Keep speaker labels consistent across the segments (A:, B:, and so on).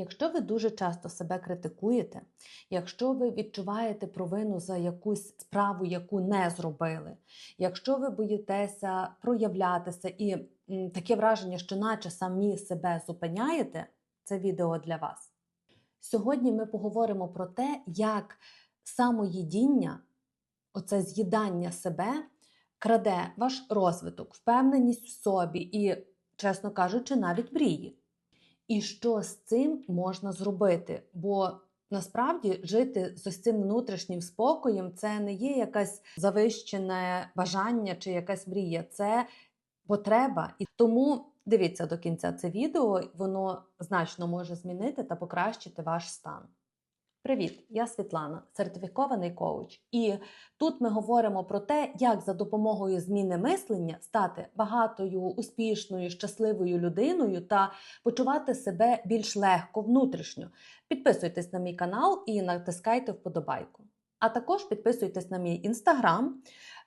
A: Якщо ви дуже часто себе критикуєте, якщо ви відчуваєте провину за якусь справу, яку не зробили, якщо ви боїтеся проявлятися і таке враження, що наче самі себе зупиняєте, це відео для вас. Сьогодні ми поговоримо про те, як самоїдіння, оце з'їдання себе, краде ваш розвиток, впевненість в собі і, чесно кажучи, навіть мрії. І що з цим можна зробити? Бо насправді жити з ось цим внутрішнім спокоєм це не є якесь завищене бажання чи якась мрія, це потреба. І тому дивіться до кінця це відео, воно значно може змінити та покращити ваш стан. Привіт, я Світлана, сертифікований коуч. І тут ми говоримо про те, як за допомогою зміни мислення стати багатою, успішною, щасливою людиною та почувати себе більш легко внутрішньо. Підписуйтесь на мій канал і натискайте вподобайку. А також підписуйтесь на мій інстаграм.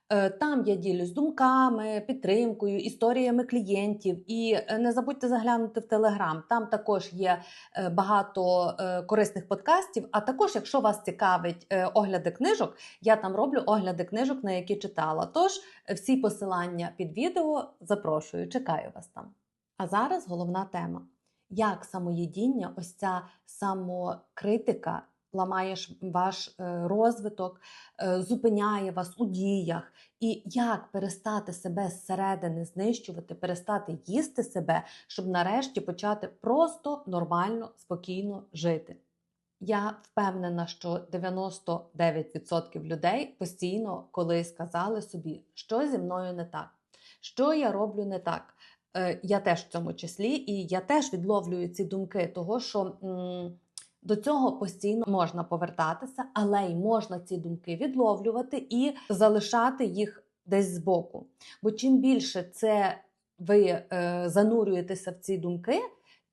A: Е, Там я ділюсь думками, підтримкою, історіями клієнтів. І е, не забудьте заглянути в Телеграм. Там також є е, багато корисних подкастів. А також, якщо вас цікавить огляди книжок, я там роблю огляди книжок, на які читала. Тож всі посилання під відео запрошую, чекаю вас там. А зараз головна тема: як самоєдіння, ось ця самокритика ламає ваш е, розвиток, е, зупиняє вас у діях, і як перестати себе зсередини знищувати, перестати їсти себе, щоб нарешті почати просто нормально, спокійно жити. Я впевнена, що 99% людей постійно колись сказали собі, що зі мною не так, що я роблю не так. Е, Я теж в цьому числі, і я теж відловлюю ці думки, того що до цього постійно можна повертатися, але й можна ці думки відловлювати і залишати їх десь збоку. Бо чим більше це ви е, занурюєтеся в ці думки,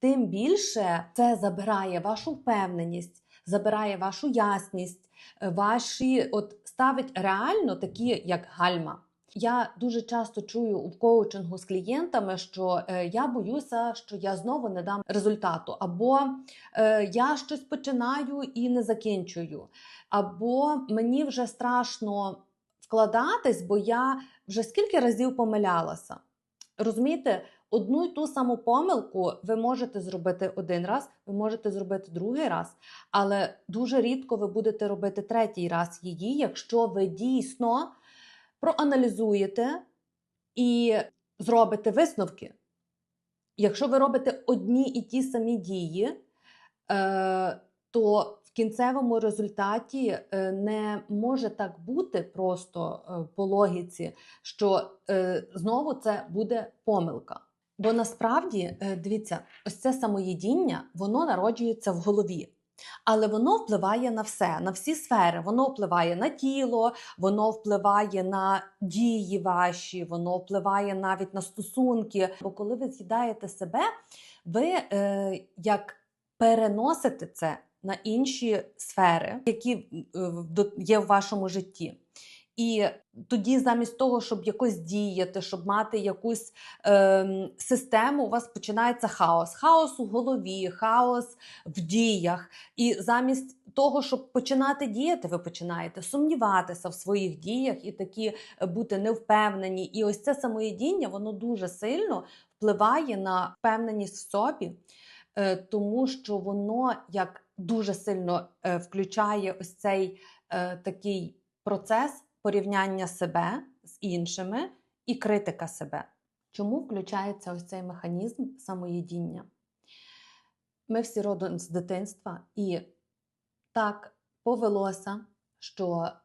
A: тим більше це забирає вашу впевненість, забирає вашу ясність, е, ваші от ставить реально такі, як гальма. Я дуже часто чую в коучингу з клієнтами, що е, я боюся, що я знову не дам результату, або е, я щось починаю і не закінчую, або мені вже страшно вкладатись, бо я вже скільки разів помилялася. Розумієте, одну й ту саму помилку ви можете зробити один раз, ви можете зробити другий раз, але дуже рідко ви будете робити третій раз її, якщо ви дійсно проаналізуєте і зробите висновки. Якщо ви робите одні і ті самі дії, е, то в кінцевому результаті е, не може так бути просто е, по логіці, що знову це буде помилка. Бо насправді, дивіться, ось це самоїдіння, воно народжується в голові. Але воно впливає на все, на всі сфери. Воно впливає на тіло, воно впливає на дії ваші, воно впливає навіть на стосунки. Бо коли ви з'їдаєте себе, ви е, як переносите це на інші сфери, які е, є в вашому житті. І тоді, замість того, щоб якось діяти, щоб мати якусь ем, систему, у вас починається хаос. Хаос у голові, хаос в діях. І замість того, щоб починати діяти, ви починаєте сумніватися в своїх діях і такі е, бути невпевнені. І ось це самоєдіння, воно дуже сильно впливає на впевненість в собі, е, тому що воно як дуже сильно е, включає ось цей е, такий процес порівняння себе з іншими і критика себе. Чому включається ось цей механізм самоєдіння? Ми всі родом з дитинства, і так повелося, що е,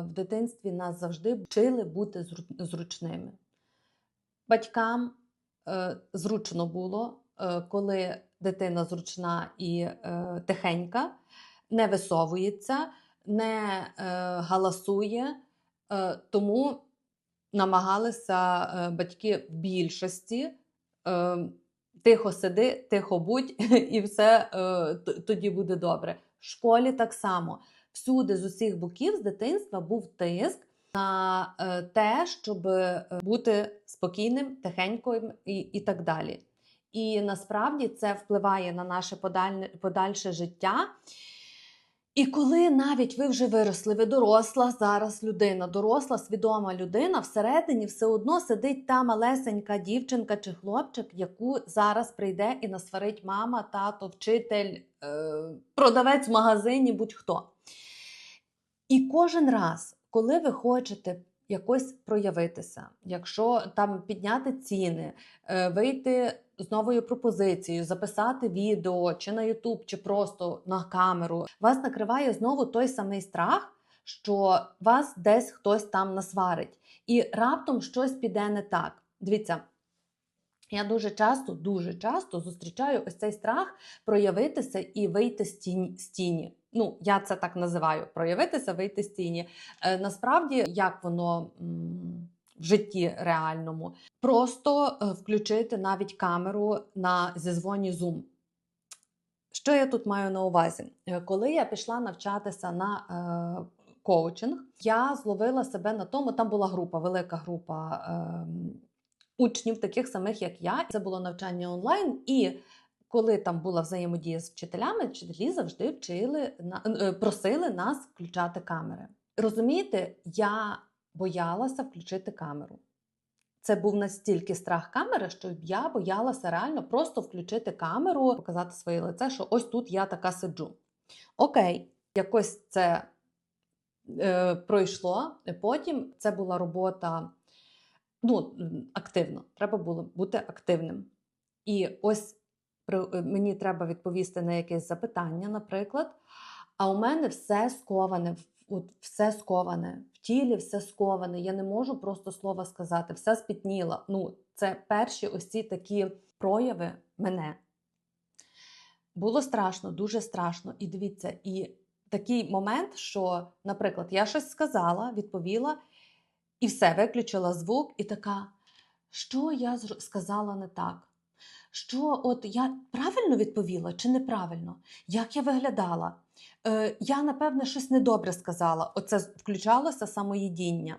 A: в дитинстві нас завжди вчили бути зручними. Батькам е, зручно було, е, коли дитина зручна і е, тихенька, не висовується, не е, галасує, е, тому намагалися е, батьки в більшості. Тихо сиди, тихо будь, і все тоді буде добре. В школі так само. Всюди з усіх боків з дитинства був тиск на те, щоб бути спокійним, тихеньким і, і так далі. І насправді це впливає на наше подальне, подальше життя. І коли навіть ви вже виросли, ви доросла зараз людина, доросла, свідома людина, всередині все одно сидить та малесенька дівчинка чи хлопчик, яку зараз прийде і насварить мама, тато, вчитель, е, продавець в магазині, будь-хто. І кожен раз, коли ви хочете якось проявитися, якщо там підняти ціни, е, вийти з новою пропозицією, записати відео чи на YouTube, чи просто на камеру, вас накриває знову той самий страх, що вас десь хтось там насварить, і раптом щось піде не так. Дивіться. Я дуже часто, дуже часто зустрічаю ось цей страх проявитися і вийти з тіні. з тіні. Ну, я це так називаю: проявитися, вийти з тіні. Е, насправді, як воно м, в житті реальному, просто е, включити навіть камеру на зізвоні Zoom. Що я тут маю на увазі? Е, Коли я пішла навчатися на е, коучинг, я зловила себе на тому, там була група, велика група. Е, Учнів, таких самих, як я, це було навчання онлайн, і коли там була взаємодія з вчителями, вчителі завжди вчили е, просили нас включати камери. Розумієте, я боялася включити камеру. Це був настільки страх камери, що я боялася реально просто включити камеру, показати своє лице, що ось тут я така сиджу. Окей, якось це е, пройшло. Потім це була робота ну, активно. Треба було бути активним. І ось при- е, мені треба відповісти на якесь запитання, наприклад. А у мене все сковане, в- от все сковане, в тілі все сковане. Я не можу просто слова сказати, все спітніла. Ну, це перші ось ці такі прояви мене. Було страшно, дуже страшно. І дивіться, і такий момент, що, наприклад, я щось сказала, відповіла, і все, виключила звук, і така, що я сказала не так? Що от я правильно відповіла чи неправильно? Як я виглядала? Е, я, напевне, щось недобре сказала. Оце включалося самоїдіння.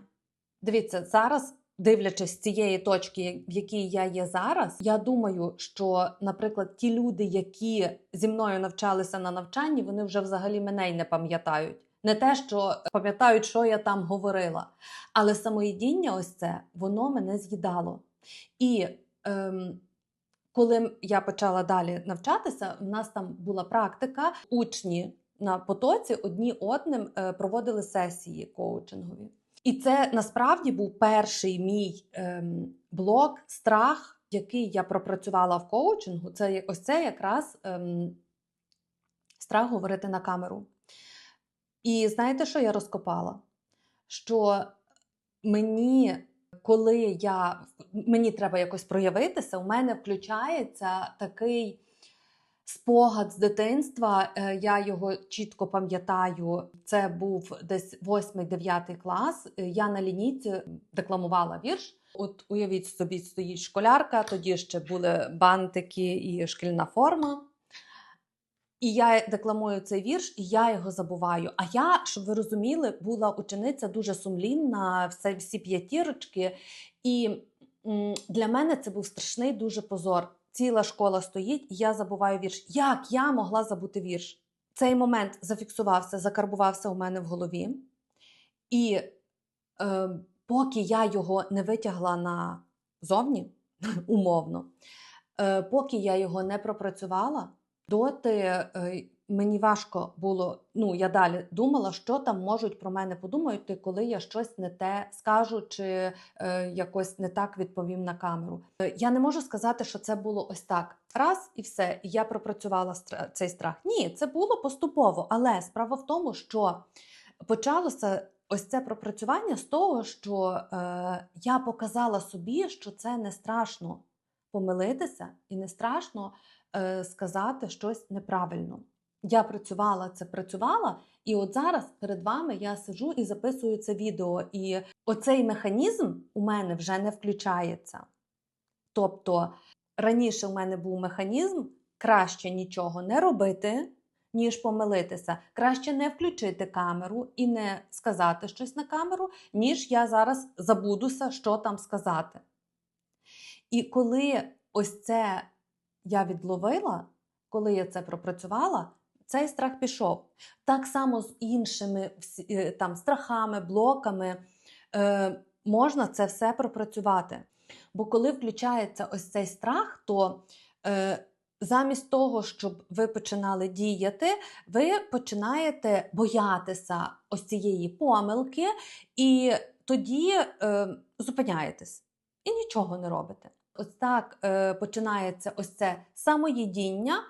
A: Дивіться, зараз, дивлячись цієї точки, в якій я є зараз, я думаю, що, наприклад, ті люди, які зі мною навчалися на навчанні, вони вже взагалі мене й не пам'ятають. Не те, що пам'ятають, що я там говорила. Але самоїдіння, ось це, воно мене з'їдало. І ем, коли я почала далі навчатися, в нас там була практика, учні на потоці одні одним е, проводили сесії коучингові. І це насправді був перший мій ем, блок, страх, який я пропрацювала в коучингу. Це ось це якраз ем, страх говорити на камеру. І знаєте, що я розкопала? Що мені, коли я мені треба якось проявитися, у мене включається такий спогад з дитинства. Е, Я його чітко пам'ятаю. Це був десь 8-9 клас. Е, Я на лінійці декламувала вірш. От уявіть собі, стоїть школярка, тоді ще були бантики і шкільна форма. І я декламую цей вірш, і я його забуваю. А я, щоб ви розуміли, була учениця дуже сумлінна, всі п'ятірочки. І для мене це був страшний дуже позор. Ціла школа стоїть, і я забуваю вірш. Як я могла забути вірш? Цей момент зафіксувався, закарбувався у мене в голові. І е, поки я його не витягла назовні, умовно, е, поки я його не пропрацювала, доти е, мені важко було. Ну, я далі думала, що там можуть про мене подумати, коли я щось не те скажу чи е, якось не так відповім на камеру. Е, Я не можу сказати, що це було ось так. Раз і все, і я пропрацювала цей страх. Ні, це було поступово, але справа в тому, що почалося ось це пропрацювання з того, що е, я показала собі, що це не страшно помилитися і не страшно е, сказати щось неправильно. Я працювала це, працювала, і от зараз перед вами я сиджу і записую це відео. І оцей механізм у мене вже не включається. Тобто раніше у мене був механізм краще нічого не робити, ніж помилитися. Краще не включити камеру і не сказати щось на камеру, ніж я зараз забудуся, що там сказати. І коли ось це я відловила, коли я це пропрацювала, цей страх пішов. Так само з іншими е, там, страхами, блоками е, можна це все пропрацювати. Бо коли включається ось цей страх, то е, замість того, щоб ви починали діяти, ви починаєте боятися ось цієї помилки, і тоді е, зупиняєтесь і нічого не робите. Ось так е, починається ось це самоїдіння,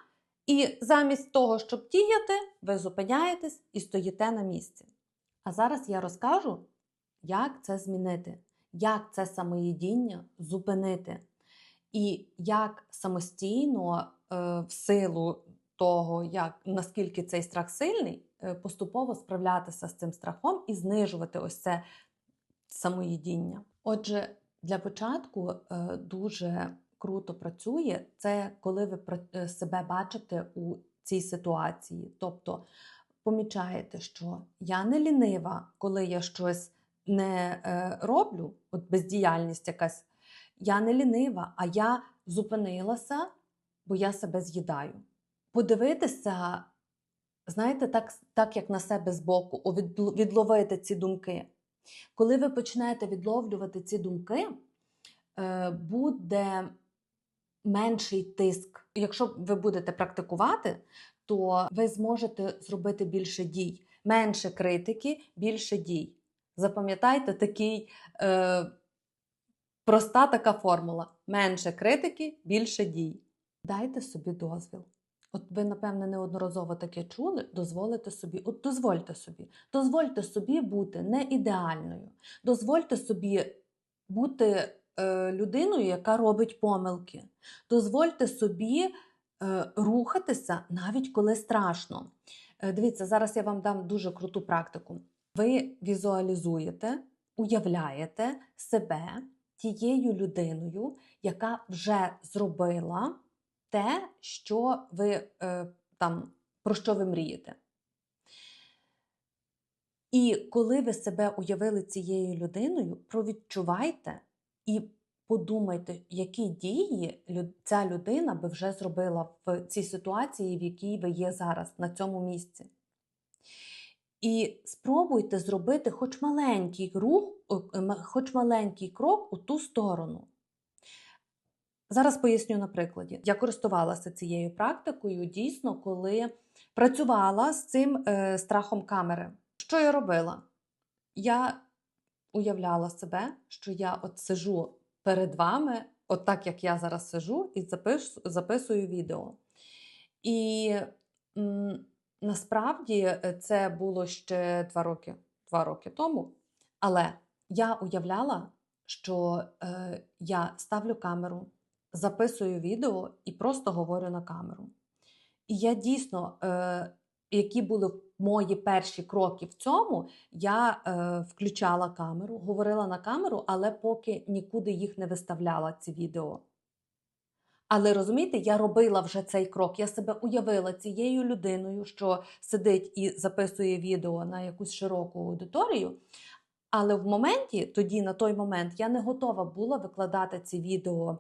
A: і замість того, щоб діяти, ви зупиняєтесь і стоїте на місці. А зараз я розкажу, як це змінити, як це самоїдіння зупинити, і як самостійно, е, в силу того, як, наскільки цей страх сильний, е, поступово справлятися з цим страхом і знижувати ось це самоїдіння. Отже, для початку е, дуже круто працює це, коли ви е, себе бачите у цій ситуації. Тобто помічаєте, що я не лінива, коли я щось не е, роблю, от бездіяльність якась. Я не лінива, а я зупинилася, бо я себе з'їдаю. Подивитися, знаєте, так, так як на себе збоку, відловити ці думки. Коли ви почнете відловлювати ці думки, е, буде менший тиск. Якщо ви будете практикувати, то ви зможете зробити більше дій, менше критики, більше дій. Запам'ятайте такий е, проста така формула: менше критики, більше дій. Дайте собі дозвіл. От ви, напевне, неодноразово таке чули, дозволите собі, от дозвольте собі, дозвольте собі бути не ідеальною, дозвольте собі бути людиною, яка робить помилки. Дозвольте собі е, рухатися, навіть коли страшно. Е, дивіться, зараз я вам дам дуже круту практику. Ви візуалізуєте, уявляєте себе тією людиною, яка вже зробила те, що ви е, там, про що ви мрієте. І коли ви себе уявили цією людиною, провідчувайте і подумайте, які дії ця людина би вже зробила в цій ситуації, в якій ви є зараз, на цьому місці. І спробуйте зробити хоч маленький рух, хоч маленький крок у ту сторону. Зараз поясню на прикладі. Я користувалася цією практикою дійсно, коли працювала з цим е, страхом камери. Що я робила? Я уявляла себе, що я от сижу перед вами, от так як я зараз сижу, і запис, записую відео. І м, насправді е, це було ще два роки, два роки тому. Але я уявляла, що е, я ставлю камеру, записую відео і просто говорю на камеру. І я дійсно, е, які були мої перші кроки в цьому, я е, включала камеру, говорила на камеру, але поки нікуди їх не виставляла, ці відео. Але розумієте, я робила вже цей крок. Я себе уявила цією людиною, що сидить і записує відео на якусь широку аудиторію. Але в моменті, тоді, на той момент, я не готова була викладати ці відео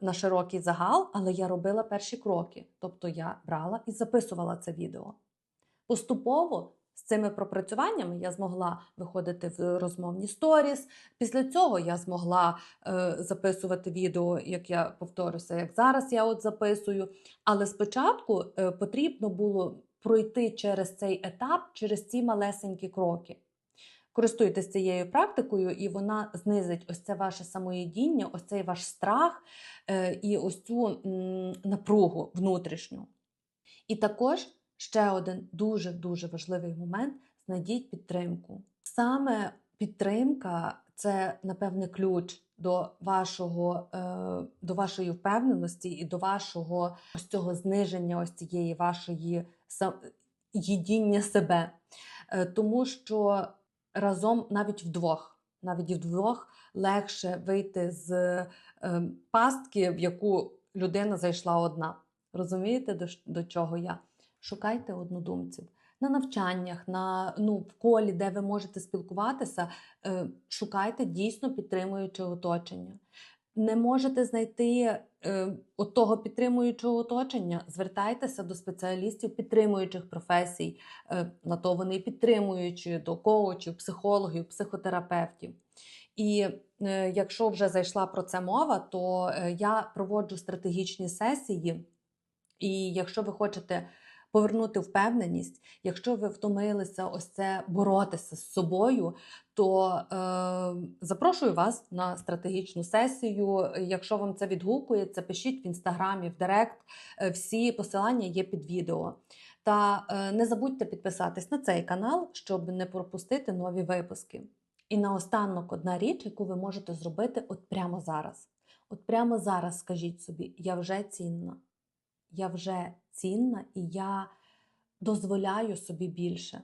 A: на широкий загал, але я робила перші кроки. Тобто я брала і записувала це відео. Поступово з цими пропрацюваннями я змогла виходити в розмовні сторіс. Після цього я змогла е, записувати відео, як я повторюся, як зараз я от записую. Але спочатку е, потрібно було пройти через цей етап, через ці малесенькі кроки. Користуйтесь цією практикою, і вона знизить ось це ваше самоєдіння, ось цей ваш страх е, і ось цю напругу внутрішню. І також ще один дуже-дуже важливий момент: знайдіть підтримку. Саме підтримка це, напевне, ключ до вашого, е, до вашої впевненості і до вашого ось цього зниження, ось цієї вашої їдіння себе. Е, Тому що разом навіть вдвох, навіть вдвох легше вийти з е, пастки, в яку людина зайшла одна. Розумієте, до, до чого я? Шукайте однодумців. На навчаннях, на ну, в колі, де ви можете спілкуватися, е, шукайте дійсно підтримуюче оточення. Не можете знайти е, от того підтримуючого оточення, звертайтеся до спеціалістів підтримуючих професій, е, на то вони підтримуючі, до коучів, психологів, психотерапевтів. І е, якщо вже зайшла про це мова, то е, я проводжу стратегічні сесії. І якщо ви хочете повернути впевненість, якщо ви втомилися ось це боротися з собою, то е, запрошую вас на стратегічну сесію. Якщо вам це відгукується, пишіть в інстаграмі, в Директ. Всі посилання є під відео. Та е, не забудьте підписатись на цей канал, щоб не пропустити нові випуски. І наостанок одна річ, яку ви можете зробити от прямо зараз. От прямо зараз скажіть собі, я вже цінна. Я вже цінна і я дозволяю собі більше.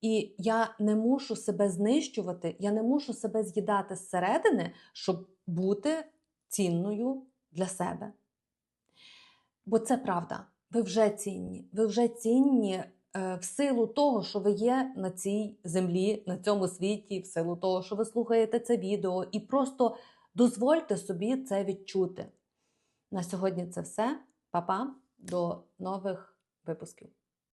A: І я не мушу себе знищувати, я не мушу себе з'їдати зсередини, щоб бути цінною для себе. Бо це правда. Ви вже цінні. Ви вже цінні е, в силу того, що ви є на цій землі, на цьому світі, в силу того, що ви слухаєте це відео, і просто дозвольте собі це відчути. На сьогодні це все. Па-па, до нових випусків.